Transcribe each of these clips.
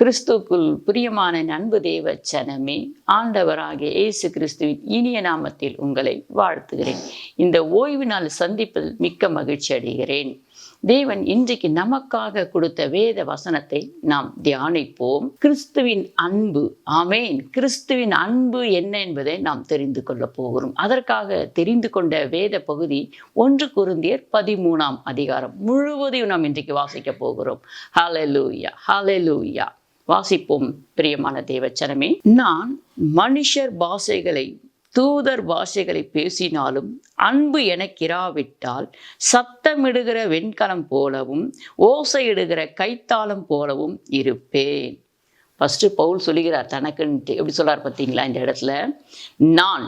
கிறிஸ்துக்குள் பிரியமான நண்பு தேவ சனமே ஆண்டவராகிய இயேசு கிறிஸ்துவின் இனிய நாமத்தில் உங்களை வாழ்த்துகிறேன். இந்த ஓய்வு நாள் சந்திப்பில் மிக்க மகிழ்ச்சி அடைகிறேன். தேவன் இன்றைக்கு நமக்காக கொடுத்த வேத வசனத்தை நாம் தியானிப்போம். கிறிஸ்துவின் அன்பு ஆமேன். கிறிஸ்துவின் அன்பு என்ன என்பதை நாம் தெரிந்து கொள்ள போகிறோம். அதற்காக தெரிந்து கொண்ட வேத பகுதி ஒன்று குருந்தியர் பதிமூணாம் அதிகாரம் முழுவதையும் நாம் இன்றைக்கு வாசிக்க போகிறோம். ஹalleluya ஹalleluya வாசிப்போம் பிரியமான தேவச்சனமே. நான் மனுஷர் பாஷைகளை தூதர் பாஷைகளை பேசினாலும் அன்பு எனக்கிராவிட்டால் சத்தமிடுகிற வெண்கலம் போலவும் ஓசையிடுகிற கைத்தாளம் போலவும் இருப்பேன். ஃபஸ்ட்டு பவுல் சொல்லுகிறார் தனக்குன்ட்டு. எப்படி சொல்கிறார் பார்த்தீங்களா இந்த இடத்துல? நான்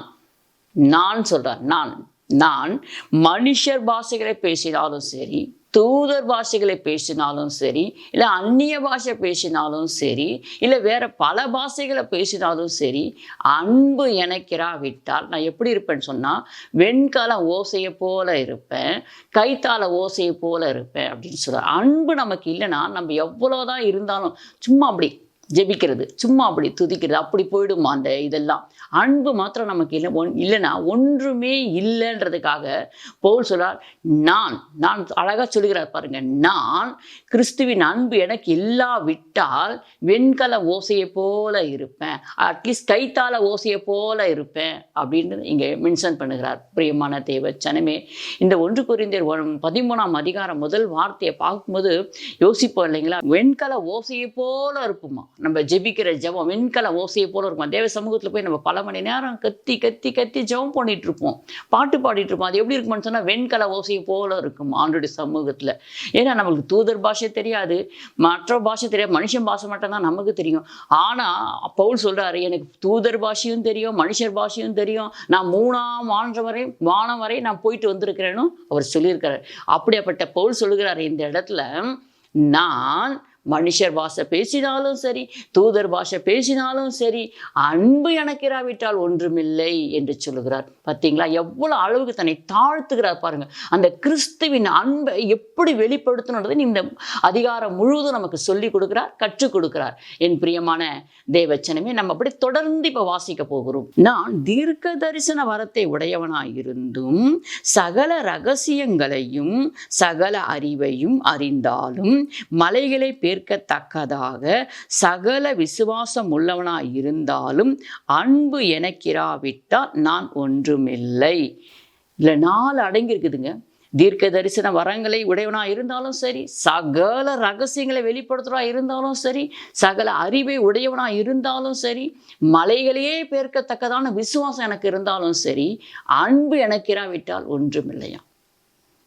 நான் சொல்கிறார் நான் நான் மனுஷர் பாஷைகளை பேசினாலும் சரி தூதர் பாஷைகளை பேசினாலும் சரி இல்லை அந்நிய பாஷை பேசினாலும் சரி இல்லை வேற பல பாஷைகளை பேசினாலும் சரி அன்பு எனக்கிராவிட்டால் நான் எப்படி இருப்பேன்னு சொன்னால் வெண்கல ஓசையை போல இருப்பேன் கைத்தால ஓசையை போல இருப்பேன் அப்படின்னு சொல்கிறார் அன்பு நமக்கு இல்லைன்னா நம்ம எவ்வளோதான் இருந்தாலும் சும்மா அப்படி ஜெபிக்கிறது. சும்மா அப்படி துதிக்கிறது. அப்படி போயிடுமா அந்த இதெல்லாம்? அன்பு மாத்திரம் நமக்கு இல்லை. ஒன் இல்லைன்னா ஒன்றுமே இல்லைன்றதுக்காக பவுல் சொல்கிறார் நான் நான் அழகாக சொல்லுகிறார் பாருங்க. நான் கிறிஸ்துவின் அன்பு எனக்கு இல்லாவிட்டால் வெண்கல ஓசையை போல இருப்பேன். அட்லீஸ்ட் கைத்தால ஓசையை போல இருப்பேன். அப்படின்னு இங்கே மென்ஷன் பண்ணுகிறார். பிரியமான தேவ சனமே இந்த ஒன்று குறிந்தர் பதிமூணாம் அதிகாரம் முதல் வார்த்தையை பார்க்கும்போது யோசிப்போம் இல்லைங்களா? வெண்கல ஓசையை போல இருப்போமா? நம்ம ஜெபிக்கிற ஜெபம் வெண்கல ஓசையை போல இருக்கும். தேவ சமூகத்தில் போய் நம்ம பல மணி நேரம் கத்தி கத்தி கத்தி ஜெபம் பண்ணிட்டு இருப்போம். பாட்டு பாடிட்டு இருப்போம். அது எப்படி இருக்கும்னு சொன்னால் வெண்கல ஓசையை போல இருக்கும் ஆண்டுடைய சமூகத்தில். ஏன்னா நம்மளுக்கு தூதர் பாஷை தெரியாது. மற்ற பாஷை தெரியாது. மனுஷன் பாஷை மட்டும்தான் நமக்கு தெரியும். ஆனால் பவுல் சொல்கிறாரு எனக்கு தூதர் பாஷையும் தெரியும் மனுஷர் பாஷையும் தெரியும். நான் மூணாம் வானம் வரை வானம் வரை நான் போயிட்டு வந்திருக்கிறேன்னு அவர் சொல்லியிருக்கிறார். அப்படியாப்பட்ட பவுல் சொல்லுகிறாரு இந்த இடத்துல நான் மனுஷர் பாஷை பேசினாலும் சரி தூதர் பாஷை பேசினாலும் சரி அன்பு எனக்கிராவிட்டால் ஒன்றுமில்லை என்று சொல்லுகிறார். பார்த்தீங்களா எவ்வளோ அளவுக்கு தன்னை தாழ்த்துகிறார் பாருங்க. அந்த கிறிஸ்துவின் அன்பை எப்படி வெளிப்படுத்தணுன்றது இந்த அதிகாரம் முழுவதும் நமக்கு சொல்லி கொடுக்கிறார் கற்றுக் கொடுக்கிறார். என் பிரியமான தேவச்சனமே நம்ம அப்படி தொடர்ந்து இப்போ வாசிக்க போகிறோம். நான் தீர்க்க தரிசன வரத்தை உடையவனாய் இருந்தும் சகல ரகசியங்களையும் சகல அறிவையும் அறிந்தாலும் மலைகளை ஏற்கத்தக்கதாக சகல விசுவாசம் உள்ளவனாய் இருந்தாலும் அன்பு எனக்கிராவிட்டால் நான் ஒன்றுமில்லை. இல்லை நாலு அடங்கி இருக்குதுங்க. தீர்க்க தரிசன வரங்களை உடையவனா இருந்தாலும் சரி சகல ரகசியங்களை வெளிப்படுத்துகிறா இருந்தாலும் சரி சகல அறிவை உடையவனா இருந்தாலும் சரி மலைகளையே பேர்க்கத்தக்கதான விசுவாசம் எனக்கு இருந்தாலும் சரி அன்பு எனக்கிராவிட்டால் ஒன்றுமில்லையா?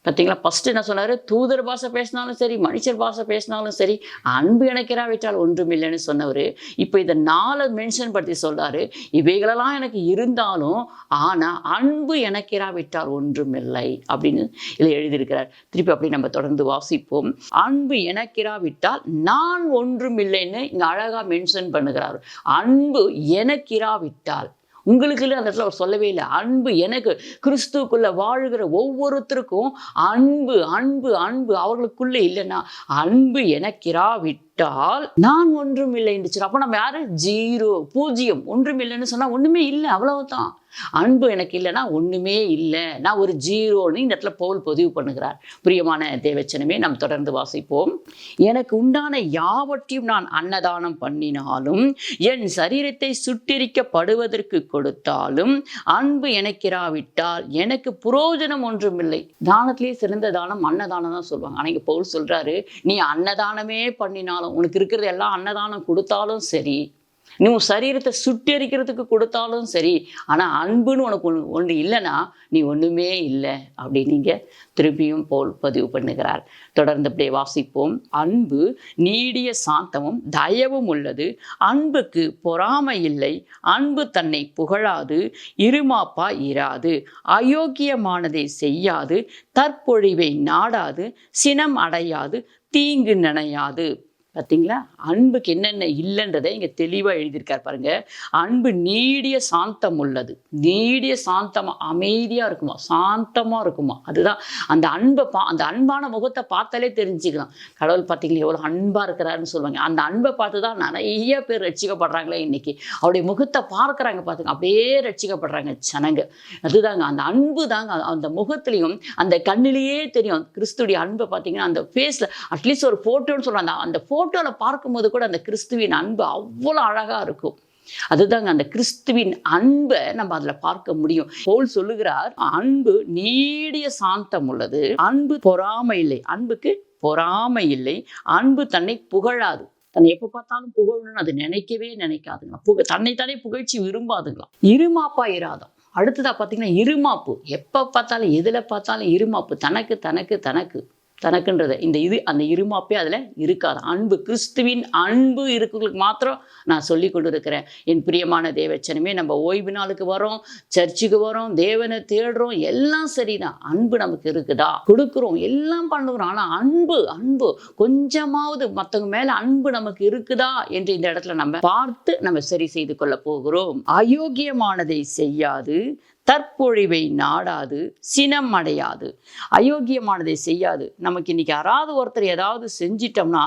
பார்த்தீங்களா ஃபஸ்ட்டு என்ன சொன்னார்? தூதர் பாஷை பேசினாலும் சரி மனுஷர் பாஷை பேசினாலும் சரி அன்பு இணைக்கிறாவிட்டால் ஒன்றும் இல்லைன்னு சொன்னவர். இப்போ இதை நாலு மென்ஷன் படுத்தி சொல்கிறாரு இவைகளெல்லாம் எனக்கு இருந்தாலும் ஆனால் அன்பு இணைக்கிறாவிட்டால் ஒன்றும் இல்லை அப்படின்னு இதில் எழுதியிருக்கிறார். திருப்பி அப்படி நம்ம தொடர்ந்து வாசிப்போம். அன்பு இணைக்கிறாவிட்டால் நான் ஒன்றும் இல்லைன்னு இங்கே அழகாக மென்ஷன் பண்ணுகிறார். அன்பு எனக்கிராவிட்டால் உங்களுக்கு அந்த இடத்துல அவர் சொல்லவே இல்லை. அன்பு எனக்கு கிறிஸ்துக்குள்ளே வாழ்கிற ஒவ்வொருத்தருக்கும் அன்பு அன்பு அன்பு அவர்களுக்குள்ளே இல்லைன்னா அன்பு விட்டால் நான் ஒன்றும் இல்லை என்று அப்போ நம்ம யாரு? ஜீரோ பூஜ்ஜியம் ஒன்றும் இல்லைன்னு சொன்னா ஒண்ணுமே இல்லை அவ்வளவுதான். அன்பு எனக்கு இல்லைன்னா ஒண்ணுமே இல்லை. நான் ஒரு ஜீரோன்னு இந்த இடத்துல பவுல் பதிவு பண்ணுகிறார். பிரியமான தேவச்சனமே நாம் தொடர்ந்து வாசிப்போம். எனக்கு உண்டான யாவற்றையும் நான் அன்னதானம் பண்ணினாலும் என் சரீரத்தை சுட்டிரிக்கப்படுவதற்கு கொடுத்தாலும் அன்பு எனக்கிராவிட்டால் எனக்கு புரோஜனம் ஒன்றுமில்லை. தானத்திலேயே சிறந்த தானம் அன்னதானம் தான் சொல்லுவாங்க. ஆனால் இங்கே பவுல் சொல்றாரு நீ அன்னதானமே பண்ணினாலும் உனக்கு இருக்கிறது எல்லாம் அன்னதானம் கொடுத்தாலும் சரி நீ உன் சரீரத்தை சுட்டெரிக்கிறதுக்கு கொடுத்தாலும் சரி ஆனால் அன்புன்னு உனக்கு ஒன்று ஒன்று இல்லைன்னா நீ ஒன்றுமே இல்லை அப்படி நீங்கள் திருப்பியும் போல் பதிவு பண்ணுகிறார். தொடர்ந்து அப்படியே வாசிப்போம். அன்பு நீடிய சாந்தமும் தயவும் உள்ளது. அன்புக்கு பொறாமை இல்லை. அன்பு தன்னை புகழாது. இருமாப்பா இராது. அயோக்கியமானதை செய்யாது. தற்பொழிவை நாடாது. சினம் அடையாது. தீங்கு நினையாது. பார்த்தீங்களா அன்புக்கு என்னென்ன இல்லைன்றதை இங்கே தெளிவாக எழுதியிருக்கார் பாருங்க. அன்பு நீடிய சாந்தம் உள்ளது. நீடிய சாந்தமாக அமைதியாக இருக்குமா? சாந்தமாக இருக்குமா? அதுதான் அந்த அன்பை பா அந்த அன்பான முகத்தை பார்த்தாலே தெரிஞ்சுக்கலாம். கடவுள் பார்த்தீங்களா எவ்வளோ அன்பாக இருக்கிறாருன்னு சொல்லுவாங்க. அந்த அன்பை பார்த்து தான் நிறைய பேர் ரட்சிக்கப்படுறாங்களே இன்னைக்கு. அவருடைய முகத்தை பார்க்குறாங்க பார்த்துங்க அப்படியே ரட்சிக்கப்படுறாங்க ஜனங்க. அதுதாங்க அந்த அன்பு தாங்க அந்த முகத்துலேயும் அந்த கண்ணிலேயே தெரியும். கிறிஸ்துடைய அன்பை பார்த்தீங்கன்னா அந்த ஃபேஸில் அட்லீஸ்ட் ஒரு ஃபோட்டோன்னு சொல்கிறாங்க அந்த ஃபோட்டோவில் பார்க்கும்போது கூட அந்த கிறிஸ்துவின் அன்பு அவ்வளோ அழகாக இருக்கும். அதுதாங்க அந்த கிறிஸ்துவின் அன்பை நம்ம அதில் பார்க்க முடியும். போல் சொல்லுகிறார் அன்பு நீடிய சாந்தம் உள்ளது. அன்பு பொறாமை இல்லை. அன்புக்கு பொறாமை இல்லை. அன்பு தன்னை புகழாது. தன்னை எப்போ பார்த்தாலும் புகழணும்னு அது நினைக்கவே நினைக்காதுங்க புக தன்னைத்தானே புகழ்ச்சி விரும்பாதுங்களா இருமாப்பா இராதம். அடுத்ததா பார்த்தீங்கன்னா இருமாப்பு. எப்போ பார்த்தாலும் எதில் பார்த்தாலும் இருமாப்பு. தனக்கு தனக்கு தனக்கு. தனக்குன்றதை. இந்த இது அந்த இருமாப்பே அதில் இருக்காது. அன்பு கிறிஸ்துவின் அன்பு இருக்கிறவங்களுக்கு மாத்திரம் நான் சொல்லி கொண்டு இருக்கிறேன் என் பிரியமான தேவச்சனமே நம்ம ஓய்வு நாளுக்கு வரோம் சர்ச்சுக்கு வரோம் தேவனை தேடுறோம் எல்லாம் சரிதான். அன்பு நமக்கு இருக்குதா? கொடுக்குறோம் எல்லாம் பண்ணுறோம். ஆனால் அன்பு அன்பு. கொஞ்சமாவது மற்றவங்க மேலே அன்பு நமக்கு இருக்குதா என்று இந்த இடத்துல நம்ம பார்த்து நம்ம சரி செய்து கொள்ள போகிறோம். அயோக்கியமானதை செய்யாது. தற்பொழிவை நாடாது சினம் அடையாது அயோக்கியமானதை செய்யாது. நமக்கு இன்னைக்கு யாராவது ஒருத்தர் ஏதாவது செஞ்சிட்டோம்னா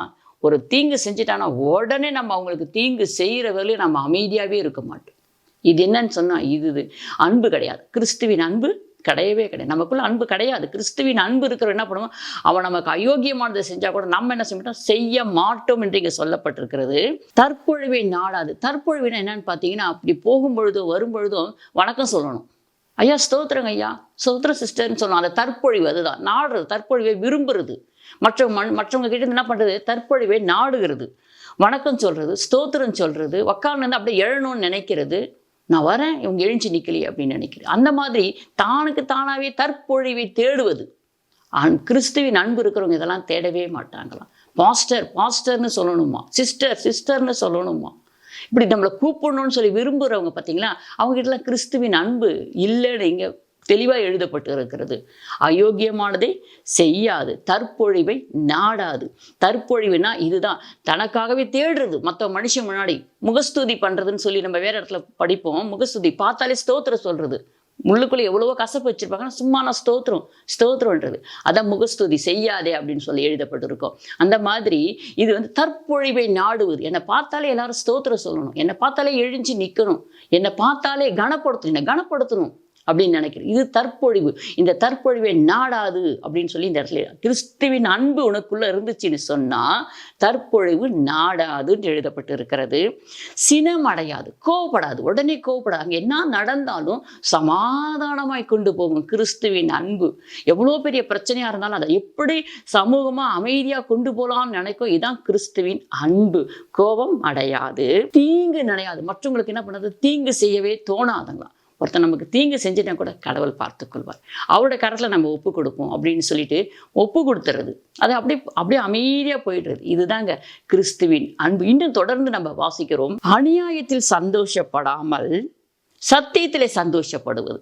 ஒரு தீங்கு செஞ்சிட்டானா உடனே நம்ம அவங்களுக்கு தீங்கு செய்கிற வரையிலும் நம்ம அமைதியாகவே இருக்க மாட்டோம். இது என்னன்னு சொன்னால் இது இது அன்பு கிடையாது. கிறிஸ்துவின் அன்பு கிடையவே கிடையாது. நமக்குள்ள அன்பு கிடையாது. கிறிஸ்துவின் அன்பு இருக்கிற என்ன பண்ணுவோம் அவன் நமக்கு அயோக்கியமானதை செஞ்சால் கூட நம்ம என்ன செய்ய செய்ய மாட்டோம் என்று இங்கே சொல்லப்பட்டிருக்கிறது. தற்பொழிவை நாடாது. தற்பொழிவுனா என்னன்னு பார்த்தீங்கன்னா அப்படி போகும்பொழுதும் வரும்பொழுதும் வணக்கம் சொல்லணும். ஐயா ஸ்தோத்திரங்க ஐயா. ஸ்தோத்திர சிஸ்டர்னு சொன்னோம் அந்த தற்பொழிவு அதுதான். நாடுறது தற்பொழிவை விரும்புறது. மற்றவங்க மண் மற்றவங்க கிட்ட என்ன பண்ணுறது தற்பொழிவை நாடுகிறது. வணக்கம் சொல்கிறது ஸ்தோத்திரம் சொல்கிறது உக்காந்து அப்படியே எழணும்னு நினைக்கிறது. நான் வரேன் இவங்க எழுஞ்சி நிற்கலையே அப்படின்னு நினைக்கிறேன் அந்த மாதிரி தானுக்கு தானாகவே தற்பொழிவை தேடுவது. அன் கிறிஸ்துவின் அன்பு இருக்கிறவங்க இதெல்லாம் தேடவே மாட்டாங்களாம். பாஸ்டர் பாஸ்டர்னு சொல்லணுமா? சிஸ்டர் சிஸ்டர்னு சொல்லணுமா? இப்படி நம்மளை கூப்பிடணும்னு சொல்லி விரும்புகிறவங்க பார்த்தீங்களா அவங்ககிட்டலாம் கிறிஸ்துவின் அன்பு இல்லைன்னு இங்கே தெளிவாக எழுதப்பட்டு இருக்கிறது அயோக்கியமானதை செய்யாது தற்பொழிவை நாடாது. தற்பொழிவுனா இதுதான். தனக்காகவே தேடுறது. மற்ற மனுஷன் முன்னாடி முகஸ்துதி பண்ணுறதுன்னு சொல்லி நம்ம வேற இடத்துல படிப்போம். முகஸ்துதி பார்த்தாலே ஸ்தோத்திரம் சொல்கிறது முள்ளுக்குள்ளே எவ்வளவோ கசப்பு வச்சிருப்பாங்கன்னா சும்மா நான் ஸ்தோத்திரம் ஸ்தோத்திரம்ன்றது. அதான் முகஸ்துதி செய்யாதே அப்படின்னு சொல்லி எழுதப்பட்டிருக்கோம். அந்த மாதிரி இது வந்து தற்பொழிவை நாடுவது. என்னை பார்த்தாலே எல்லாரும் ஸ்தோத்திரம் சொல்லணும். என்னை பார்த்தாலே எழுஞ்சி நிற்கணும் என்னை பார்த்தாலே கனப்படுத்தணும். என்னை கனப்படுத்தணும். அப்படின்னு நினைக்கிறேன். இது தற்பொழிவு. இந்த தற்பொழிவை நாடாது அப்படின்னு சொல்லி இந்த இடத்துல கிறிஸ்துவின் அன்பு உனக்குள்ளே இருந்துச்சுன்னு சொன்னால் தற்பொழிவு நாடாதுன்னு எழுதப்பட்டு இருக்கிறது சினம் அடையாது கோவப்படாது. உடனே கோவப்படாது. அங்கே என்ன நடந்தாலும் சமாதானமாய் கொண்டு போகும் கிறிஸ்துவின் அன்பு. எவ்வளோ பெரிய பிரச்சனையாக இருந்தாலும் அதை எப்படி சமூகமாக அமைதியாக கொண்டு போகலாம்னு நினைக்கும் இதுதான் கிறிஸ்துவின் அன்பு. கோபம் அடையாது தீங்கு நினையாது. மற்றவங்களுக்கு என்ன பண்ணுறது தீங்கு செய்யவே தோணாதுங்களா ஒருத்தன் நமக்கு தீங்கு செஞ்சுட்டா கூட கடவுள் பார்த்துக்கொள்வார் அவரோட கரத்தில் நம்ம ஒப்பு கொடுப்போம் அப்படின்னு சொல்லிட்டு ஒப்பு கொடுத்துறது. அது அப்படியே அப்படியே அமைதியாக போயிடுறது. இதுதாங்க கிறிஸ்துவின் அன்பு. இன்னும் தொடர்ந்து நம்ம வாசிக்கிறோம். அநியாயத்தில் சந்தோஷப்படாமல் சத்தியத்திலே சந்தோஷப்படுவது.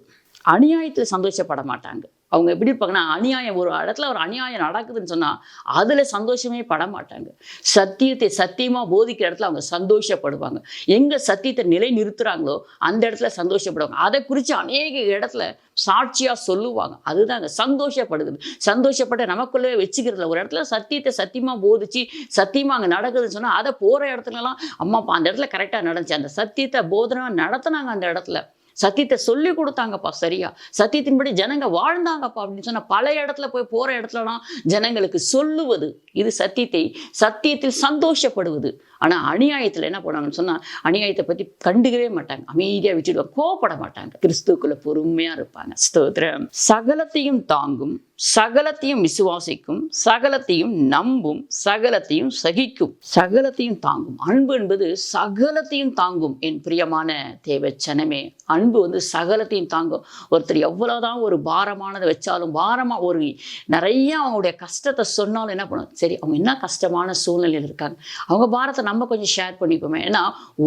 அநியாயத்தில் சந்தோஷப்பட மாட்டாங்க அவங்க எப்படி இருப்பாங்கன்னா அநியாயம் ஒரு இடத்துல ஒரு அநியாயம் நடக்குதுன்னு சொன்னால் அதில் சந்தோஷமே பட மாட்டாங்க சத்தியத்தை சத்தியமாக போதிக்கிற இடத்துல அவங்க சந்தோஷப்படுவாங்க. எங்கே சத்தியத்தை நிலை நிறுத்துகிறாங்களோ அந்த இடத்துல சந்தோஷப்படுவாங்க. அதை குறித்து அநேக இடத்துல சாட்சியாக சொல்லுவாங்க. அதுதாங்க சந்தோஷப்படுது சந்தோஷப்பட்டு நமக்குள்ளே வச்சுக்கிறதுல ஒரு இடத்துல சத்தியத்தை சத்தியமாக போதிச்சு சத்தியமாக அங்கே நடக்குதுன்னு சொன்னால் அதை போகிற இடத்துலலாம் அம்மாப்பா அந்த இடத்துல கரெக்டாக நடந்துச்சு. அந்த சத்தியத்தை போதனை நடத்துனாங்க அந்த இடத்துல. சத்தியத்தை சொல்லி கொடுத்தாங்கப்பா சரியா? சத்தியத்தின்படி ஜனங்க வாழ்ந்தாங்கப்பா அப்படின்னு சொன்னால் பல இடத்துல போய் போற இடத்துலலாம் ஜனங்களுக்கு சொல்லுவது இது சத்தியத்தை சத்தியத்தில் சந்தோஷப்படுவது. ஆனா அநியாயத்துல என்ன பண்ணாங்கன்னு சொன்னா அநியாயத்தை பத்தி கண்டுக்கவே மாட்டாங்க. அமைதியா விட்டுடுவாங்க கோவப்பட மாட்டாங்க. கிறிஸ்துக்குள்ள பொறுமையா இருப்பாங்க. ஸ்தோத்திரம். சகலத்தையும் தாங்கும் சகலத்தையும் விசுவாசிக்கும் சகலத்தையும் நம்பும் சகலத்தையும் சகிக்கும். சகலத்தையும் தாங்கும். அன்பு என்பது சகலத்தையும் தாங்கும் என் பிரியமான தேவச்சனமே. அன்பு வந்து சகலத்தையும் தாங்கும். ஒருத்தர் எவ்வளவுதான் ஒரு பாரமானதை வச்சாலும் பாரமா ஒரு நிறைய அவங்களுடைய கஷ்டத்தை சொன்னாலும் என்ன பண்ணும் சரி அவங்க என்ன கஷ்டமான சூழ்நிலையில் இருக்காங்க? அவங்க பாரத்தை நம்ம கொஞ்சம் ஷேர் பண்ணிப்போமே. ஏன்னா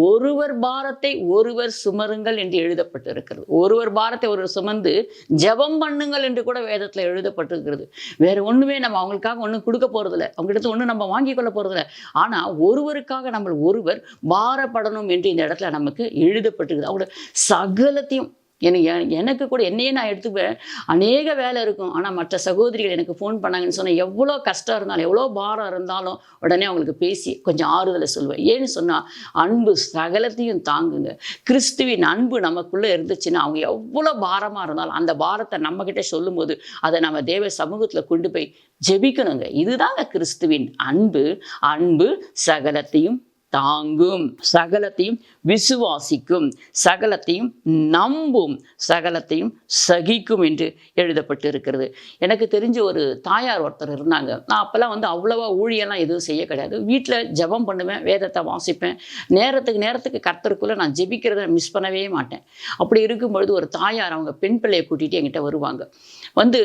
ஒருவர் பாரத்தை ஒருவர் சுமருங்கள் என்று எழுதப்பட்டு இருக்கிறது ஒருவர் பாரத்தை ஒருவர் சுமந்து ஜெபம் பண்ணுங்கள் என்று கூட வேதத்தில் எழுதப்பட்டிருக்கிறது. வேற ஒன்றுமே நம்ம அவங்களுக்காக ஒன்றும் கொடுக்க போகிறதில்ல அவங்ககிட்ட ஒன்றும் நம்ம வாங்கி கொள்ள போகிறதில்ல ஆனால் ஒருவருக்காக நம்ம ஒருவர் பாரப்படணும் என்று இந்த இடத்துல நமக்கு எழுதப்பட்டிருக்குது. அவங்களோட சகலத்தையும் எனக்கு எனக்கு கூட என்னையே நான் எடுத்துப்பேன் அநேக வேலை இருக்கும். ஆனால் மற்ற சகோதரிகள் எனக்கு ஃபோன் பண்ணாங்கன்னு சொன்னால் எவ்வளோ கஷ்டம் இருந்தாலும் எவ்வளோ பாரம் இருந்தாலும் உடனே அவங்களுக்கு பேசி கொஞ்சம் ஆறுதலை சொல்லுவேன். ஏன்னு சொன்னால் அன்பு சகலத்தையும் தாங்குங்க. கிறிஸ்துவின் அன்பு நமக்குள்ளே இருந்துச்சுன்னா அவங்க எவ்வளோ பாரமாக இருந்தாலும் அந்த பாரத்தை நம்மக்கிட்ட சொல்லும்போது அதை நம்ம தேவ சமூகத்தில் கொண்டு போய் ஜெபிக்கணுங்க. இதுதாங்க கிறிஸ்துவின் அன்பு. அன்பு சகலத்தையும் தாங்கும். சகலத்தையும் விசுவாசிக்கும். சகலத்தையும் நம்பும். சகலத்தையும் சகிக்கும் என்று எழுதப்பட்டு இருக்கிறது எனக்கு தெரிஞ்ச ஒரு தாயார் ஒருத்தர் இருந்தாங்க. நான் அப்போல்லாம் வந்து அவ்வளோவா ஊழியெல்லாம் எதுவும் செய்ய கிடையாது. வீட்டில் ஜெபம் பண்ணுவேன் வேதத்தை வாசிப்பேன். நேரத்துக்கு நேரத்துக்கு கர்த்தருக்குள்ளே நான் ஜெபிக்கிறத மிஸ் பண்ணவே மாட்டேன். அப்படி இருக்கும் பொழுது ஒரு தாயார் அவங்க பெண் பிள்ளையை கூட்டிகிட்டு என்கிட்ட வருவாங்க. வந்து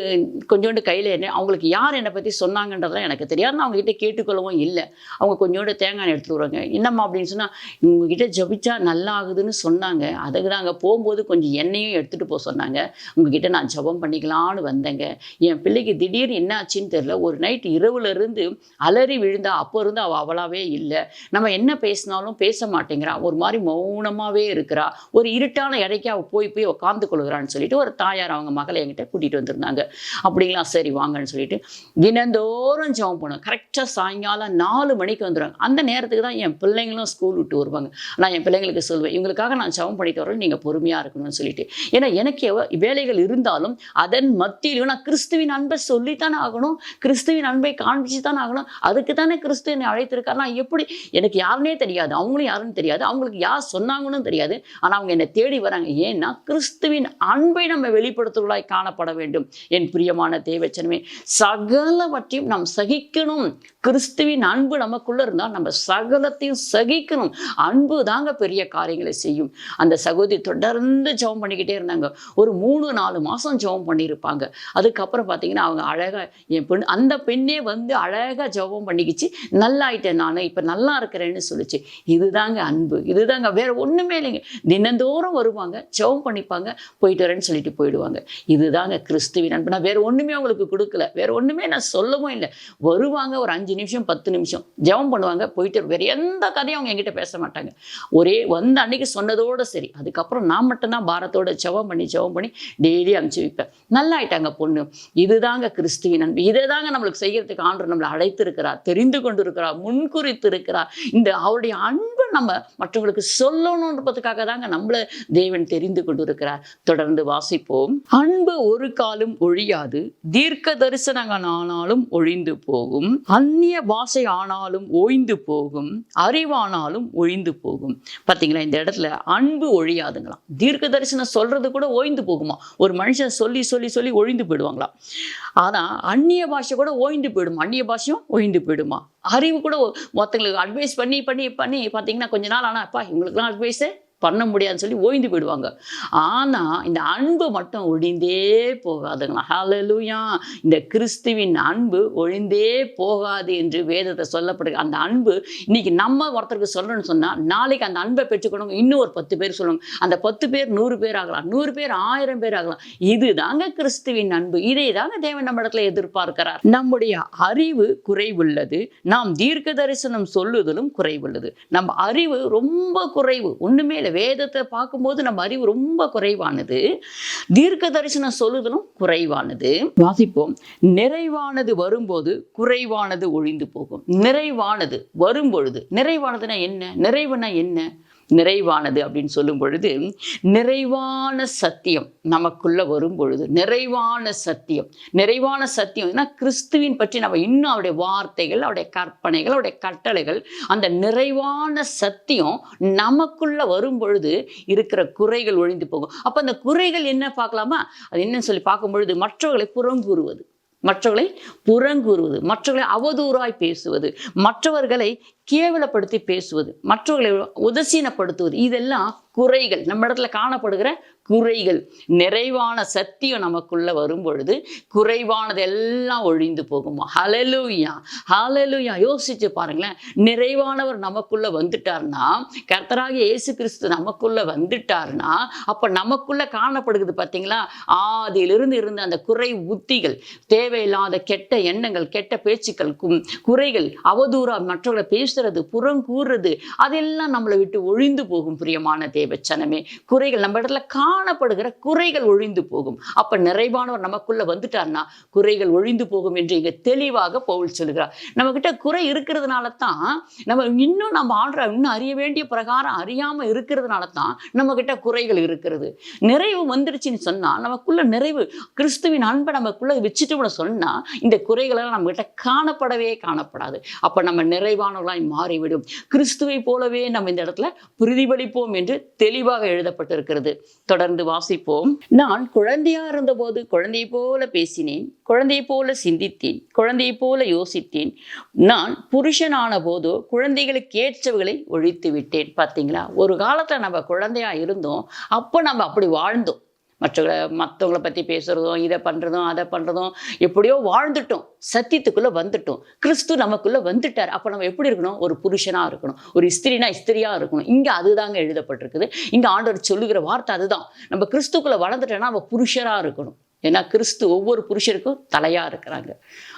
கொஞ்சோண்டு கையில் என்ன அவங்களுக்கு யார் என்னை பற்றி சொன்னாங்கன்றதெல்லாம் எனக்கு தெரியாது. நான் அவங்ககிட்ட கேட்டுக்கொள்ளவும் இல்லை. அவங்க கொஞ்சோண்டு தேங்காய் எடுத்துட்டு வருவாங்க. என்னம்மா அப்படின்னு சொன்னால் உங்ககிட்ட ஜபிச்சா நல்லா ஆகுதுன்னு சொன்னாங்க. அதுக்கு நாங்கள் போகும்போது கொஞ்சம் எண்ணெயும் எடுத்துகிட்டு போக சொன்னாங்க. உங்ககிட்ட நான் ஜெபம் பண்ணிக்கலான்னு வந்தேங்க. என் பிள்ளைக்கு திடீர்னு என்ன ஆச்சுன்னு தெரியல. ஒரு நைட் இரவுலேருந்து அலறி விழுந்தா அப்போ இருந்து அவள் அவளாவே இல்லை. நம்ம என்ன பேசினாலும் பேச மாட்டேங்கிறா. ஒரு மாதிரி மௌனமாகவே இருக்கிறா. ஒரு இருட்டான இடைக்கு அவள் போய் போய் உட்காந்து கொள்கிறான்னு சொல்லிட்டு ஒரு தாயார் அவங்க மகளை என்கிட்ட கூட்டிகிட்டு வந்திருந்தாங்க. அப்படிங்களா சரி வாங்கன்னு சொல்லிட்டு தினந்தோறும் ஜெபம் பண்ணுவோம். கரெக்டாக சாயங்காலம் நாலு மணிக்கு வந்துடுவாங்க அந்த நேரத்துக்கு தான் என் பிள்ளைங்களும் ஸ்கூல் விட்டு வருவாங்க. நான் என் பிள்ளைங்களுக்கு சொல்வேன் இவங்களுக்காக நான் சவம் பண்ணிட்டு வரேன் நீங்கள் பொறுமையாக இருக்கணும்னு சொல்லிட்டு. ஏன்னா எனக்கு எவ- வேலைகள் இருந்தாலும் அதன் மத்தியிலும் நான் கிறிஸ்துவின் அன்பை சொல்லித்தானே ஆகணும். கிறிஸ்துவின் அன்பை காண்பிச்சு தானே ஆகணும். அதுக்கு தானே கிறிஸ்து என்னை அழைத்திருக்காரு. நான் எப்படி எனக்கு யாருனே தெரியாது. அவங்களும் யாருன்னு தெரியாது. அவங்களுக்கு யார் சொன்னாங்கன்னு தெரியாது. ஆனால் அவங்க என்னை தேடி வராங்க. ஏன்னா கிறிஸ்துவின் அன்பை நம்ம வெளிப்படுத்துவதாய் காணப்பட வேண்டும். என் பிரியமான தேவச்சனமே சகலவற்றையும் நாம் சகிக்கணும். கிறிஸ்துவின் அன்பு நமக்குள்ள இருந்தால் நம்ம சகலத்தையும் சகிக்கணும் அன்பு தாங்க பெரிய காரியங்களை செய்யும். அந்த சகோதரி தொடர்ந்து ஜெபம் பண்ணிக்கிட்டே இருந்தாங்க. ஒரு மூணு நாலு மாசம் ஜெபம் பண்ணியிருப்பாங்க. அதுக்கப்புறம் பார்த்தீங்கன்னா அவங்க அழகா என் பெண் அந்த பெண்ணே வந்து அழகா ஜெபம் பண்ணிக்கிச்சு. நல்லா ஆயிட்டேன் நான் இப்போ நல்லா இருக்கிறேன்னு சொல்லிச்சு. இதுதாங்க அன்பு. இதுதாங்க வேற ஒண்ணுமே இல்லைங்க. தினந்தோறும் வருவாங்க ஜெபம் பண்ணிப்பாங்க போயிட்டு வரேன்னு சொல்லிட்டு போயிடுவாங்க. இதுதாங்க கிறிஸ்துவின் அன்பு. நான் வேற ஒண்ணுமே அவங்களுக்கு கொடுக்கல. வேற ஒண்ணுமே நான் சொல்லவும் இல்லை. வருவாங்க ஒரு அஞ்சு நிமிஷம் பத்து நிமிஷம். ஜெபம் பண்ணுவாங்க போயிட்டு வேற எந்த கதையும் அவங்க என்கிட்ட பேச மாட்டாங்க. ஒரே வந்த அன்னைக்கு சொன்னதோடு சரி. அதுக்கப்புறம் நான் மட்டும்தான் பாரத்தோட ஜெபம் பண்ணி ஜெபம் பண்ணி டெய்லி அனுப்பிச்சு வைப்பேன். நல்லா ஆயிட்டாங்க பொண்ணு. இதுதாங்க கிறிஸ்துவின் அன்பு. இதை தாங்க நம்மளுக்கு செய்யறதுக்கு ஆண்டு நம்மளை அழைத்திருக்கிறார் தெரிந்து கொண்டு முன்குறித்து இருக்கிறார் இந்த அவருடைய அன்பை நம்ம மற்றவங்களுக்கு சொல்லணுன்றதுக்காக தாங்க நம்மளை தேவன் தெரிந்து கொண்டிருக்கிறார். தொடர்ந்து வாசிப்போம். அன்பு ஒரு காலம் ஒழியாது. தீர்க்க தரிசனங்கள் ஆனாலும் ஒழிந்து போகும். அந்நிய பாஷை ஆனாலும் ஓய்ந்து போகும். அறிவானாலும் ஒழிந்து போகும். பாத்தீங்களா? இந்த இடத்துல அன்பு ஒழியாதுங்களாம். தீர்க்க தரிசனம் சொல்றது கூட ஓய்ந்து போகுமா ஒரு மனுஷன் சொல்லி சொல்லி சொல்லி ஒழிந்து போயிடுவாங்களாம். ஆனால் அந்நிய பாஷை கூட ஓய்ந்து போயிடுமா அந்நிய பாஷையும் ஒழிந்து போயிடுமா அறிவு கூட மொத்தங்களுக்கு அட்வைஸ் பண்ணி பண்ணி பண்ணி பார்த்தீங்கன்னா கொஞ்ச நாள் ஆனால் அப்பா இவங்களுக்குலாம் அட்வைஸே பண்ண முடியாதுன்னு சொல்லி ஓய்ந்து போயிடுவாங்க. ஆனா இந்த அன்பு மட்டும் ஒழிந்தே போகாதுங்களா? ஹலலுயா இந்த கிறிஸ்துவின் அன்பு ஒழிந்தே போகாது என்று வேதத்தை சொல்லப்படுது அந்த அன்பு இன்னைக்கு நம்ம ஒருத்தருக்கு சொல்லணும்னு சொன்னா நாளைக்கு அந்த அன்பை பெற்றுக்கணும் இன்னும் ஒரு பத்து பேர் சொல்லுங்க அந்த பத்து பேர் நூறு பேர் ஆகலாம் நூறு பேர் ஆயிரம் பேர் ஆகலாம். இதுதாங்க கிறிஸ்துவின் அன்பு. இதை தாங்க தேவன் நம்ம இடத்துல எதிர்பார்க்கிறார். நம்முடைய அறிவு குறைவுள்ளது நாம் தீர்க்க தரிசனம் சொல்லுதலும் குறைவுள்ளது. நம்ம அறிவு ரொம்ப குறைவு ஒண்ணுமே இல்லை வேதத்தை பார்க்கும்போது நம்ம அறிவு ரொம்ப குறைவானது. தீர்க்க தரிசனம் சொல்லுதலும் குறைவானது. வாசிப்போம். நிறைவானது வரும்போது குறைவானது ஒழிந்து போகும். நிறைவானது வரும்பொழுது நிறைவானதுன்னா என்ன? நிறைவுனா என்ன? நிறைவானது அப்படின்னு சொல்லும் பொழுது நிறைவான சத்தியம் நமக்குள்ள வரும் பொழுது நிறைவான சத்தியம். நிறைவான சத்தியம் ஏன்னா கிறிஸ்துவின் பற்றி நம்ம இன்னும் அவருடைய வார்த்தைகள் அவருடைய கற்பனைகள் அவருடைய கட்டளைகள் அந்த நிறைவான சத்தியம் நமக்குள்ள வரும் பொழுது இருக்கிற குறைகள் ஒழிந்து போகும். அப்ப அந்த குறைகள் என்ன பார்க்கலாமா? அது என்னன்னு சொல்லி பார்க்கும் பொழுது மற்றவர்களை புறங்கூறுவது. மற்றவர்களை புறங்கூறுவது மற்றவர்களை அவதூறாய் பேசுவது மற்றவர்களை கேவலப்படுத்தி பேசுவது மற்றவர்களை உதசீனப்படுத்துவது இதெல்லாம் குறைகள். நம்ம இடத்துல காணப்படுகிற குறைகள். நிறைவான சத்தியம் நமக்குள்ள வரும் பொழுது குறைவானது எல்லாம் ஒழிந்து போகுமா? ஹலலுயா ஹலலுயா யோசிச்சு பாருங்களேன். நிறைவானவர் நமக்குள்ள வந்துட்டார்னா கர்த்தராக இயேசு கிறிஸ்து நமக்குள்ள வந்துட்டார்னா அப்ப நமக்குள்ள காணப்படுகிறது பார்த்தீங்களா ஆதியிலிருந்து இருந்த அந்த குறை உத்திகள் தேவையில்லாத கெட்ட எண்ணங்கள் கெட்ட பேச்சுக்கள் குறைகள் அவதூறா மற்றவர்களை பேசுறது புறம் கூறுறது அதெல்லாம் நம்மளை விட்டு ஒழிந்து போகும் பிரியமான தேவச்சனமே. குறைகள் நம்ம இடத்துல காணப்படுகிற குறைகள் ஒழிந்து போகும். அப்ப நிறைவானவர் நமக்குள்ள வந்துட்டார்னா குறைகள் ஒழிந்து போகும் என்று இங்க தெளிவாக பவுல் சொல்லுகிறார் நம்ம கிட்ட குறை இருக்கிறதுனால தான் நம்ம இன்னும் நம்ம ஆடுற இன்னும் அறிய வேண்டிய பிரகாரம் அறியாம இருக்கிறதுனால தான் நம்ம கிட்ட குறைகள் இருக்கிறது. நிறைவு வந்துருச்சுன்னு சொன்னா நமக்குள்ள நிறைவு கிறிஸ்துவின் அன்பை நமக்குள்ள வச்சுட்டு சொன்னா இந்த குறைகளெல்லாம் நம்ம கிட்ட காணப்படவே காணப்படாது. அப்ப நம்ம நிறைவானவர்களாய் மாறிவிடும். கிறிஸ்துவை போலவே நம்ம இந்த இடத்துல பிரதிபலிப்போம் என்று தெளிவாக எழுதப்பட்டிருக்கிறது. தொடர்ந்து வாசிப்போம். நான் குழந்தையா இருந்தபோது குழந்தையை போல பேசினேன் குழந்தையை போல சிந்தித்தேன் குழந்தையை போல யோசித்தேன். நான் புருஷனான போதோ குழந்தைகளுக்கு ஏற்றவர்களை ஒழித்து விட்டேன் பார்த்தீங்களா ஒரு காலத்துல நம்ம குழந்தையா இருந்தோம் அப்போ நம்ம அப்படி வாழ்ந்தோம். மற்றவங்களை மற்றவங்கள பற்றி பேசுகிறதும் இதை பண்ணுறதும் அதை பண்ணுறதும் எப்படியோ வாழ்ந்துட்டோம். சத்தியத்துக்குள்ளே வந்துட்டோம். கிறிஸ்து நமக்குள்ளே வந்துட்டார். அப்போ நம்ம எப்படி இருக்கணும்? ஒரு புருஷனாக இருக்கணும். ஒரு ஸ்திரினா ஸ்திரியாக இருக்கணும். இங்கே அதுதாங்க எழுதப்பட்டிருக்குது. இங்கே ஆண்டவர் சொல்லுகிற வார்த்தை அதுதான். நம்ம கிறிஸ்துக்குள்ளே வளர்ந்துட்டோன்னா நம்ம புருஷராக இருக்கணும். ஏன்னா கிறிஸ்து ஒவ்வொரு புருஷருக்கும் தலையாக இருக்கிறாங்க.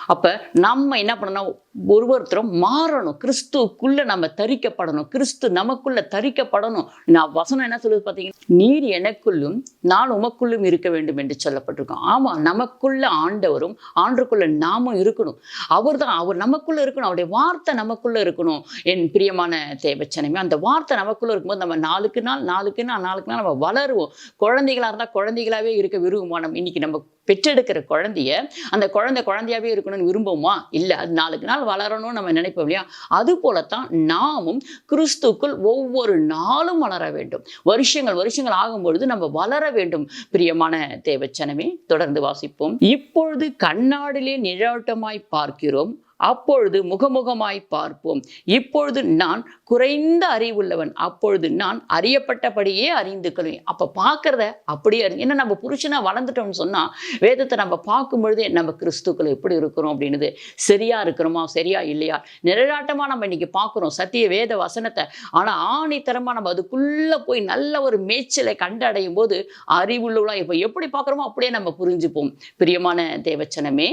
அப்போ நம்ம என்ன பண்ணணும்? ஒரு ஒருத்தரும் மாறணும். கிறிஸ்துக்குள்ளே நம்ம தரிக்கப்படணும். கிறிஸ்து நமக்குள்ள தரிக்கப்படணும். நான் வசனம் என்ன சொல்லுது பார்த்தீங்கன்னா நீர் எனக்குள்ளும் நான் உமக்குள்ளும் இருக்க வேண்டும் என்று சொல்லப்பட்டிருக்கோம். ஆமாம் நமக்குள்ள ஆண்டவரும் ஆண்டுக்குள்ள நாமும் இருக்கணும். அவர் தான் அவர் நமக்குள்ள இருக்கணும். அவருடைய வார்த்தை நமக்குள்ள இருக்கணும். என் பிரியமான தேவச்சனமே அந்த வார்த்தை நமக்குள்ள இருக்கும்போது நம்ம நாளுக்கு நாள் நாளுக்கு நாள் நாளுக்கு நாள் நம்ம வளருவோம். குழந்தைகளா இருந்தால் குழந்தைகளாவே இருக்க விரும்புவோம். நம்ம இன்னைக்கு நம்ம பெற்றெடுக்கிற குழந்தைய அந்த குழந்தை குழந்தையாவே இருக்கணும்னு விரும்புவோமா? இல்லை அது நாளுக்கு நாள் வளரணும்னு நம்ம நினைப்போம் இல்லையா? அது போலத்தான் நாமும் கிறிஸ்துக்குள் ஒவ்வொரு நாளும் வளர வேண்டும். வருஷங்கள் வருஷங்கள் ஆகும் பொழுது நம்ம வளர வேண்டும். பிரியமான தேவச்சனமே தொடர்ந்து வாசிப்போம். இப்பொழுது கண்ணாடிலே நிழாட்டமாய் பார்க்கிறோம். அப்பொழுது முகமுகமாய் பார்ப்போம். இப்பொழுது நான் குறைந்த அறிவுள்ளவன். அப்பொழுது நான் அறியப்பட்டபடியே அறிந்து கொள்வேன். அப்போ பார்க்குறத அப்படியே என்ன ஏன்னா நம்ம புருஷனாக வளர்ந்துட்டோம்னு சொன்னா வேதத்தை நம்ம பார்க்கும் பொழுதே நம்ம கிறிஸ்துக்கள் எப்படி இருக்கிறோம் அப்படின்னுது சரியா இருக்கிறோமா சரியா இல்லையா? நிழலாட்டமாக நம்ம இன்னைக்கு பார்க்குறோம். சத்திய வேத வசனத்தை. ஆனா ஆணித்தரமா நம்ம அதுக்குள்ள போய் நல்ல ஒரு மேய்ச்சலை கண்டடையும் போது அறிவுள்ளவளாக இப்போ எப்படி பார்க்குறோமோ அப்படியே நம்ம புரிஞ்சுப்போம். பிரியமான தேவச்சனமே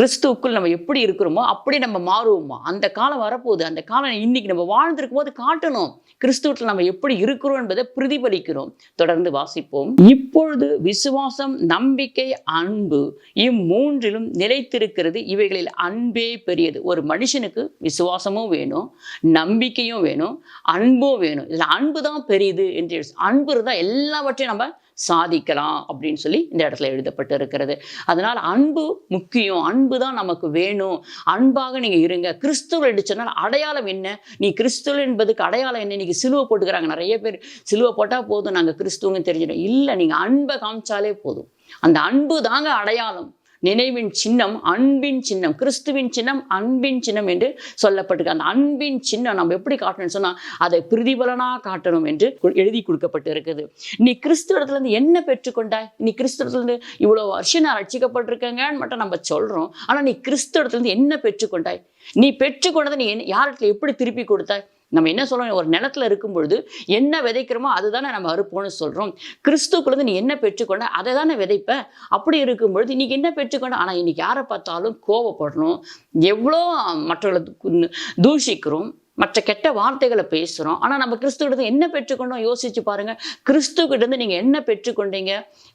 கிறிஸ்துவுக்குள் நம்ம எப்படி இருக்கிறோமோ அப்படி நம்ம மாறுவோமா? அந்த காலம் வரப்போகுது. அந்த காலம் இன்னைக்கு நம்ம வாழ்ந்திருக்கும் போது காட்டணும். கிறிஸ்துவத்தில் நம்ம எப்படி இருக்கிறோம் என்பதை பிரதிபலிக்கிறோம். தொடர்ந்து வாசிப்போம். இப்பொழுது விசுவாசம் நம்பிக்கை அன்பு இம்மூன்றிலும் நிலைத்திருக்கிறது. இவைகளில் அன்பே பெரியது. ஒரு மனுஷனுக்கு விசுவாசமும் வேணும் நம்பிக்கையும் வேணும் அன்பும் வேணும். இதில் அன்பு தான் பெரியது என்று அன்பு இருந்தால் எல்லாவற்றையும் நம்ம சாதிக்கலாம் அப்படின்னு சொல்லி இந்த இடத்துல எழுதப்பட்டு இருக்கிறது. அதனால் அன்பு முக்கியம். அன்பு தான் நமக்கு வேணும். அன்பாக நீங்கள் இருங்க. கிறிஸ்துவ என்று சொன்னால் அடையாளம் என்ன? நீ கிறிஸ்துவ என்பதுக்கு அடையாளம் என்ன? இன்னைக்கு சிலுவை போட்டுக்கிறாங்க. நிறைய பேர் சிலுவை போட்டால் போதும். நாங்கள் கிறிஸ்துவங்க தெரிஞ்சிடும். இல்லை நீங்கள் அன்பை காமிச்சாலே போதும். அந்த அன்பு தாங்க அடையாளம். நினைவின் சின்னம் அன்பின் சின்னம் கிறிஸ்துவின் சின்னம் அன்பின் சின்னம் என்று சொல்லப்பட்டிருக்கு. அந்த அன்பின் சின்னம் நம்ம எப்படி காட்டணும்னு சொன்னால் அதை பிரதிபலனா காட்டணும் என்று எழுதி கொடுக்கப்பட்டு இருக்குது நீ கிறிஸ்துவத்துலேருந்து என்ன பெற்றுக்கொண்டாய்? நீ கிறிஸ்துவத்துலேருந்து இவ்வளோ வருஷம் நான் ரட்சிக்கப்பட்டிருக்கேங்கன்னு மட்டும் நம்ம சொல்கிறோம் ஆனால் நீ கிறிஸ்துவத்துலேருந்து என்ன பெற்றுக்கொண்டாய்? நீ பெற்றுக்கொண்டதை நீ என்ன- யார்கிட்ட எப்படி திருப்பி கொடுத்தாய்? நம்ம என்ன சொல்கிறோம் ஒரு நிலத்துல இருக்கும் பொழுது என்ன விதைக்கிறோமோ அதுதானே நம்ம அறுப்போம்னு சொல்கிறோம் கிறிஸ்துக்குள்ளேருந்து நீ என்ன பெற்றுக்கொண்ட? அதை தானே விதைப்ப. அப்படி இருக்கும் பொழுது இன்னைக்கு என்ன பெற்றுக்கொண்ட? ஆனால் இன்னைக்கு யாரை பார்த்தாலும் கோவப்படணும். எவ்வளோ மற்றவர்களை தூஷிக்கிறோம். மற்ற கெட்ட வார்த்தைகளை பேசுகிறோம் ஆனால் நம்ம கிறிஸ்துவிட என்ன பெற்றுக்கொண்டோம்? யோசிச்சு பாருங்கள் கிறிஸ்துக்கிட்டேருந்து நீங்கள் என்ன பெற்றுக்கொண்டீங்க?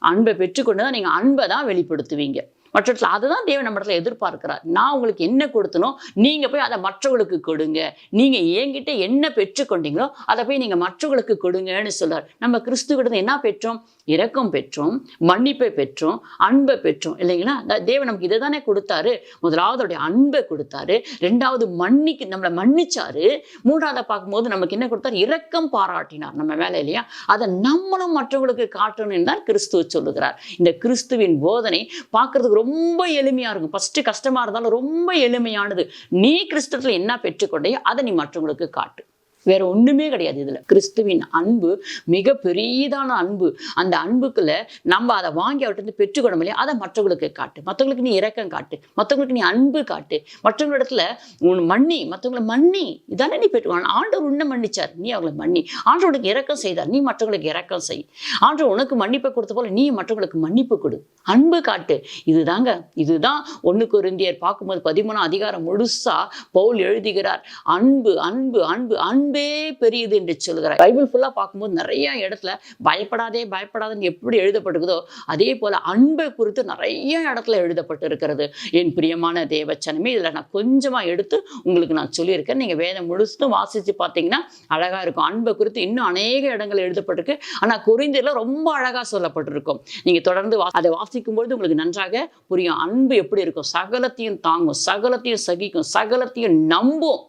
அன்பை பெற்றுக்கொண்டு தான் நீங்கள் அன்பை தான் வெளிப்படுத்துவீங்க. மற்றவர்கள் அதுதான் தேவன் நம்ம இடத்துல எதிர்பார்க்கிறார். நான் உங்களுக்கு என்ன கொடுத்தனோ நீங்கள் போய் அதை மற்றவர்களுக்கு கொடுங்க. நீங்கள் என்கிட்ட என்ன பெற்றுக்கொண்டீங்களோ அதை போய் நீங்கள் மற்றவங்களுக்கு கொடுங்கன்னு சொல்றார். நம்ம கிறிஸ்துவிட என்ன பெற்றோம்? இரக்கம் பெற்றோம் மன்னிப்பை பெற்றோம் அன்பை பெற்றோம். இல்லைங்களா? தேவன் நமக்கு இதை தானே கொடுத்தாரு. முதலாவது அவருடைய அன்பை கொடுத்தாரு. ரெண்டாவது மன்னிக்கு நம்மளை மன்னிச்சாரு. மூன்றாவது பார்க்கும்போது நமக்கு என்ன கொடுத்தாரு? இரக்கம் பாராட்டினார் நம்ம மேலே இல்லையா? அதை நம்மளும் மற்றவர்களுக்கு காட்டணும்னு தான் கிறிஸ்துவ சொல்லுகிறார். இந்த கிறிஸ்துவின் போதனை பார்க்கறதுக்கு ரொம்ப ரொம்ப எளிமையாக இருக்கும். ஃபஸ்ட்டு கஷ்டமாக இருந்தாலும் ரொம்ப எளிமையானது. நீ கிறிஸ்தவத்தில் என்ன பெற்றுக்கொண்டையோ அதை நீ மற்றவங்களுக்கு காட்டு. வேற ஒண்ணுமே கிடையாது இதுல. கிறிஸ்துவின் அன்பு மிக பெரியதான அன்பு. அந்த அன்புக்குள்ள நம்ம அதை வாங்கி அவர்கிட்ட இருந்து பெற்றுக்கொள்ள முடியும் அதை மற்றவங்களுக்கு காட்டு. மற்றவங்களுக்கு நீ இறக்கம் காட்டு. மற்றவங்களுக்கு நீ அன்பு காட்டு. மற்றவங்க இடத்துல உன் மன்னி மற்றவங்களை மன்னி இதானே நீ பெற்று ஆண்டவர் உன்னை மன்னிச்சார். நீ அவங்களை மன்னி. ஆண்டவனுக்கு இறக்கம் செய்தார். நீ மற்றவங்களுக்கு இரக்கம் செய். ஆண்டவர் உனக்கு மன்னிப்பை கொடுத்த போல நீ மற்றவங்களுக்கு மன்னிப்பு கொடு. அன்பு காட்டு. இதுதாங்க இதுதான் ஒண்ணு கொரிந்தியர் பார்க்கும்போது பதிமூணாம் அதிகாரம் முழுசா பவுல் எழுதுகிறார். அன்பு அன்பு அன்பு அன்பு. பெரியது என்று சொல்கிறார் பைபிள் ஃபுல்லா பார்க்கும்போது நிறைய இடத்துல பயப்படாதே பயப்படாதன்னு எப்படி எழுதப்படுகிறதோ அதே போல அன்பை குறித்து நிறைய இடத்துல எழுதப்பட்டு இருக்கிறது என் பிரியமான தேவச்சனமே இதுல நான் கொஞ்சமா எடுத்து உங்களுக்கு நான் சொல்லியிருக்கேன். நீங்க வேதம் முழுசும் வாசிச்சு பார்த்தீங்கன்னா அழகா இருக்கும். அன்பை குறித்து இன்னும் அநேக இடங்கள் எழுதப்பட்டிருக்கு. ஆனா குறைந்ததுல ரொம்ப அழகா சொல்லப்பட்டிருக்கும். நீங்க தொடர்ந்து வா- அதை வாசிக்கும்பொழுது உங்களுக்கு நன்றாக புரியும். அன்பு எப்படி இருக்கும்? சகலத்தையும் தாங்கும் சகலத்தையும் சகிக்கும் சகலத்தையும் நம்பும்.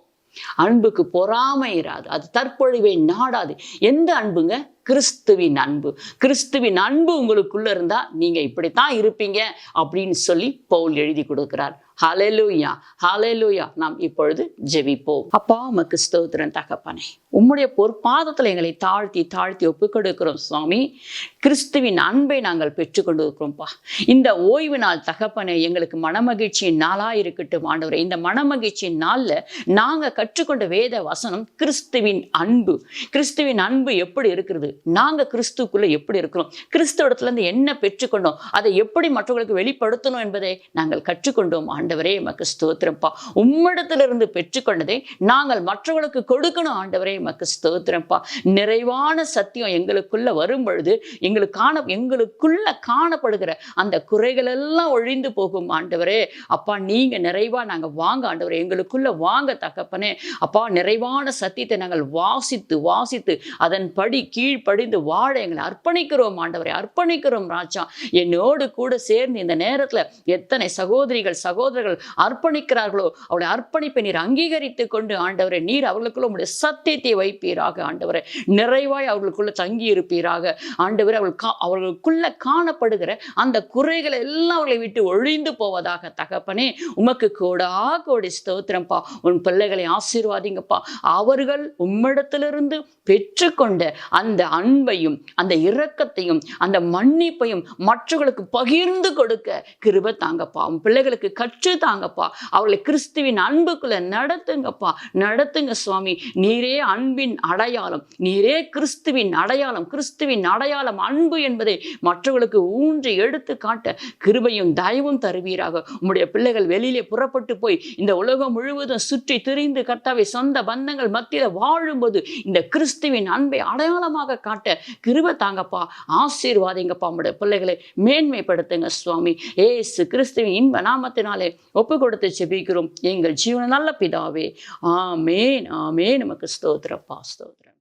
அன்புக்கு பொறாமை இராது. அது தற்பொழிவை நாடாது. எந்த அன்புங்க? கிறிஸ்துவின் அன்பு. கிறிஸ்துவின் அன்பு உங்களுக்குள்ள இருந்தா நீங்க இப்படித்தான் இருப்பீங்க அப்படின்னு சொல்லி பவுல் எழுதி கொடுக்கிறார். ஹalleluya ஹalleluya நாம் இப்பொழுது ஜெபிப்போம். அப்பா உமக்கு ஸ்தோத்திரன் தகப்பனே. உம்முடைய பொற்பாதத்தில் எங்களை தாழ்த்தி தாழ்த்தி ஒப்புக்கொடுக்கிறோம் சுவாமி. கிறிஸ்துவின் அன்பை நாங்கள் பெற்றுக்கொண்டு இருக்கிறோம்ப்பா இந்த ஓய்வு நாள் தகப்பனே எங்களுக்கு மனமகிழ்ச்சியின் நாளாக இருக்கட்டும் ஆண்டவரே. இந்த மனமகிழ்ச்சியின் நாளில் நாங்கள் கற்றுக்கொண்ட வேத வசனம் கிறிஸ்துவின் அன்பு. கிறிஸ்துவின் அன்பு எப்படி இருக்கிறது? நாங்க கிறிஸ்துக்குள்ள எப்படி இருக்கிறோம்? கிறிஸ்துவத்திலேருந்து என்ன பெற்றுக்கொண்டோம்? அதை எப்படி மற்றவர்களுக்கு வெளிப்படுத்தணும் என்பதை நாங்கள் கற்றுக்கொண்டோம். ஆண்டவரே எமக்கு ஸ்தோத்திரம்ப்பா. உம்மிடத்திலிருந்து பெற்றுக்கொண்டதை நாங்கள் மற்றவர்களுக்கு கொடுக்கணும். ஆண்டவரே எமக்கு ஸ்தோத்திரம்ப்பா. நிறைவான சத்தியம் எங்களுக்குள்ள வரும் பொழுது எங்களுக்கு காண எங்களுக்குள்ள காணப்படுகிற அந்த குறைகள் எல்லாம் ஒழிந்து போகும். ஆண்டவரே அப்பா நீங்க நிறைவா நாங்க வாங்க. ஆண்டவரே எங்களுக்குள்ள வாங்க தகப்பனே. அப்பா நிறைவான சத்தியத்தை நாங்கள் வாசித்து வாசித்து அதன்படி கீழ்ப்படிந்து வாழ எங்களை அர்ப்பணிக்கிறோம் ஆண்டவரை அர்ப்பணிக்கிறோம் ராஜா. என்னோடு கூட சேர்ந்து இந்த நேரத்தில் எத்தனை சகோதரிகள் சகோதரர்கள் அர்ப்பணிக்கிறார்களோ அவளை அர்ப்பணிப்பை நீர் அங்கீகரித்து கொண்டு ஆண்டவரை நீர் அவர்களுக்குள்ள உங்களுடைய சத்தியத்தை வைப்பீராக ஆண்டவரை. நிறைவாய் அவர்களுக்குள்ள தங்கி இருப்பீராக ஆண்டவரை அவள் கா அவர்களுக்குள்ள காணப்படுகிற அந்த குறைகளை எல்லாம் அவர்களை விட்டு ஒழிந்து போவதாக தகப்பனே உமக்கு கோடா கோடி ஸ்தோத்திரம்ப்பா உன் பிள்ளைகளை ஆசீர்வாதிங்கப்பா. அவர்கள் உம்மிடத்திலிருந்து பெற்றுக்கொண்ட அந்த அன்பையும் அந்த இரக்கத்தையும் அந்த மன்னிப்பையும் மற்றவர்களுக்கு பகிர்ந்து கொடுக்க கிருப தாங்கப்பா. உன் பிள்ளைகளுக்கு கற்று தாங்கப்பா. அவர்களை கிறிஸ்துவின் அன்புக்குள்ள நடத்துங்கப்பா. நடத்துங்க சுவாமி. நீரே அன்பின் அடையாளம். நீரே கிறிஸ்துவின் அடையாளம். கிறிஸ்துவின் அடையாளம் அன்பு என்பதை மற்றவர்களுக்கு ஊன்றி எடுத்து காட்ட கிருபையும் தயவும் தருவீராக. உம்முடைய பிள்ளைகள் வெளியிலே புறப்பட்டு போய் இந்த உலகம் முழுவதும் சுற்றி திரிந்து கர்த்தாவை சொந்த பந்தங்கள் மத்தியில் வாழும்போது இந்த கிறிஸ்துவின் அன்பை அடையாளமாக காட்ட கிருப தாங்கப்பா. ஆசீர்வாதிங்கப்பா உங்களுடைய பிள்ளைகளை மேன்மைப்படுத்துங்க சுவாமி. ஏசு கிறிஸ்துவின் இன்ப நாமத்தினாலே ஒப்பு கொடுத்து செபிக்கிறோம் எங்கள் ஜீவன நல்ல பிதாவே. ஆமேன் ஆமே நமக்கு ஸ்தோத்திரப்பா ஸ்தோத்திரம்.